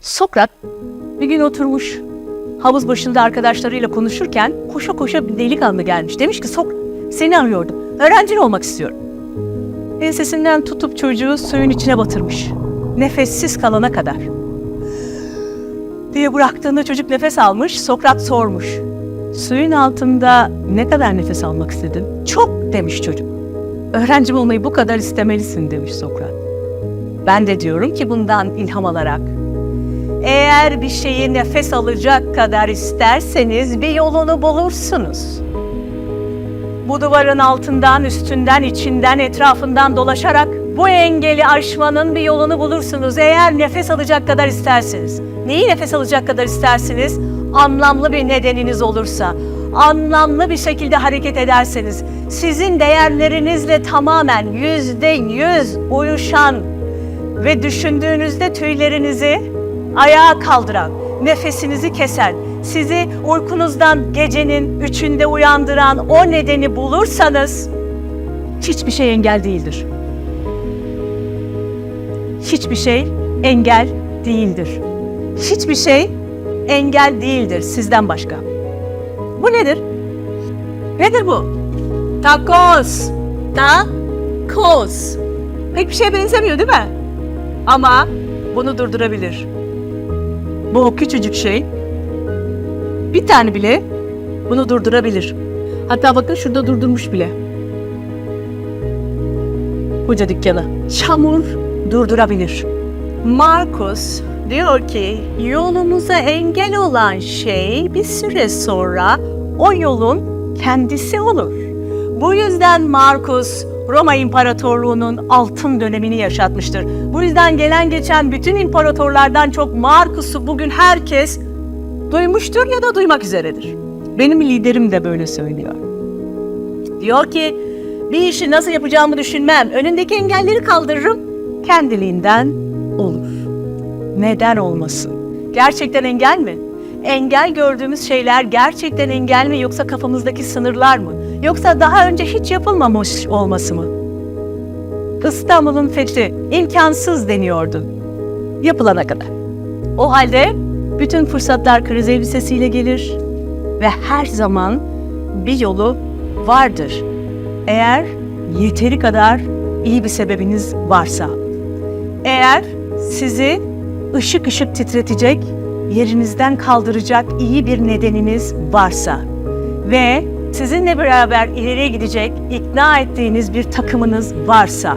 Sokrat bir gün oturmuş havuz başında arkadaşlarıyla konuşurken koşa koşa bir delikanlı gelmiş. Demiş ki Sokrat seni arıyordum. Öğrencin olmak istiyorum. Ensesinden tutup çocuğu suyun içine batırmış. Nefessiz kalana kadar. diye bıraktığında çocuk nefes almış. Sokrat sormuş. Suyun altında ne kadar nefes almak istedin? Çok demiş çocuk. Öğrencim olmayı bu kadar istemelisin demiş Sokrat. Ben de diyorum ki bundan ilham alarak eğer bir şeyi nefes alacak kadar isterseniz bir yolunu bulursunuz. Bu duvarın altından, üstünden, içinden, etrafından dolaşarak bu engeli aşmanın bir yolunu bulursunuz. Eğer nefes alacak kadar isterseniz. Neyi nefes alacak kadar isterseniz? Anlamlı bir nedeniniz olursa, anlamlı bir şekilde hareket ederseniz, sizin değerlerinizle tamamen yüzde yüz uyuşan ve düşündüğünüzde tüylerinizi ayağa kaldıran, nefesinizi kesen, sizi uykunuzdan gecenin üçünde uyandıran o nedeni bulursanız hiçbir şey engel değildir. Hiçbir şey engel değildir. Hiçbir şey engel değildir sizden başka. Bu nedir? Nedir bu? Tacos. Tacos. Pek bir şeye benzemiyor değil mi? Ama bunu durdurabilir. Bu küçücük şey bir tane bile bunu durdurabilir. Hatta bakın şurada durdurmuş bile. Koca dükkanı. Çamur durdurabilir. Markus diyor ki yolumuza engel olan şey bir süre sonra o yolun kendisi olur. Bu yüzden Markus Roma İmparatorluğu'nun altın dönemini yaşatmıştır. Bu yüzden gelen geçen bütün imparatorlardan çok Markus'u bugün herkes duymuştur ya da duymak üzeredir. Benim liderim de böyle söylüyor. Diyor ki bir işi nasıl yapacağımı düşünmem. Önündeki engelleri kaldırırım. Kendiliğinden olur. Neden olmasın? Gerçekten engel mi? Engel gördüğümüz şeyler gerçekten engel mi yoksa kafamızdaki sınırlar mı? Yoksa daha önce hiç yapılmamış olması mı? İstanbul'un fethi imkansız deniyordu. Yapılana kadar. O halde bütün fırsatlar kriz elbisesiyle gelir ve her zaman bir yolu vardır. Eğer yeteri kadar iyi bir sebebiniz varsa. Eğer sizi ışık ışık titretecek, yerinizden kaldıracak iyi bir nedeniniz varsa ve sizinle beraber ileriye gidecek ikna ettiğiniz bir takımınız varsa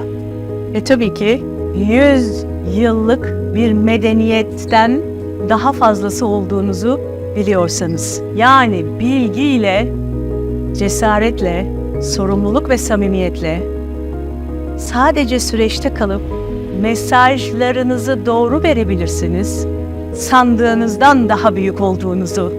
ve tabii ki 100 yıllık bir medeniyetten daha fazlası olduğunuzu biliyorsanız. Yani bilgiyle, cesaretle, sorumluluk ve samimiyetle sadece süreçte kalıp mesajlarınızı doğru verebilirsiniz. Sandığınızdan daha büyük olduğunuzu,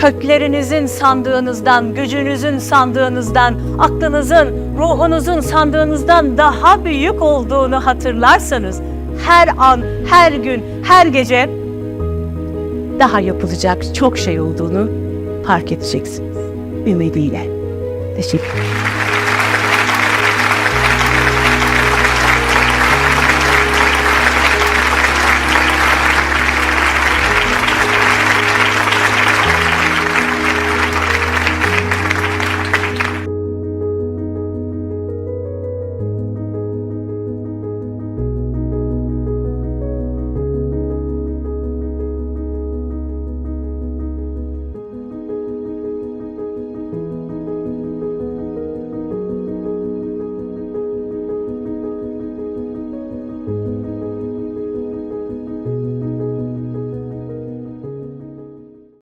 köklerinizin sandığınızdan, gücünüzün sandığınızdan, aklınızın, ruhunuzun sandığınızdan daha büyük olduğunu hatırlarsanız her an, her gün, her gece daha yapılacak çok şey olduğunu fark edeceksiniz. Ümidiyle. Teşekkür ederim.